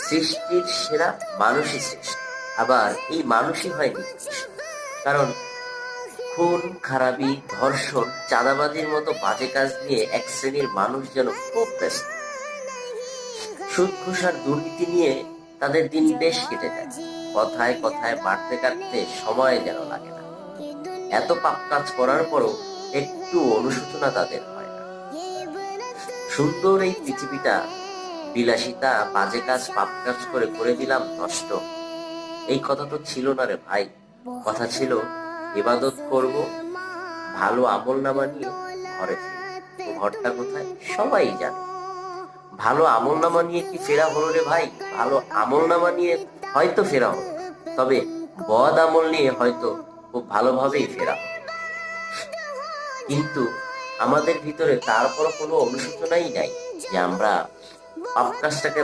সৃষ্টির সেরা মানুষই সৃষ্টি। আবার এই মানুষই হয় নিকৃষ্ট কারণ খুন, খারাপি, ধর্ষণ, চাঁদাবাজির মতো বাজে কাজ নিয়ে এক শ্রেণির মানুষ যেন খুব ব্যস্ত। সুদ, ঘুষ দুর্নীতি নিয়ে তাদের দিন বেশ কেটে যায়। কথায় কথায় বাড়তে কাটতে সময় যেন লাগে না। এত পাপ কাজ করার পরও একটু অনুশোচনা তাদের হয় না। সুন্দর এই পৃথিবীটা বিলাসিতা বাজে কাজ, পাপ কাজ করে করে দিলাম, নষ্ট। এই কথা তো ছিল না রে ভাই। কথা ছিল, ইবাদত করব, ভালো আমল নামা নিয়ে ঘরে ঘরটা কোথায়? সবাই জানে। ভালো আমল নামা নিয়ে কি ফেরা হলো রে ভাই? ভালো আমল নামা নিয়ে হয়তো ফেরা হলো। তবে বদ আমল নিয়ে হয়তো খুব ভালোভাবেই ফেরা হলো। কিন্তু আমাদের ভিতরে তারপর কোনো অনুশোচনাই নাই যে আমরা পাপ কাজটাকে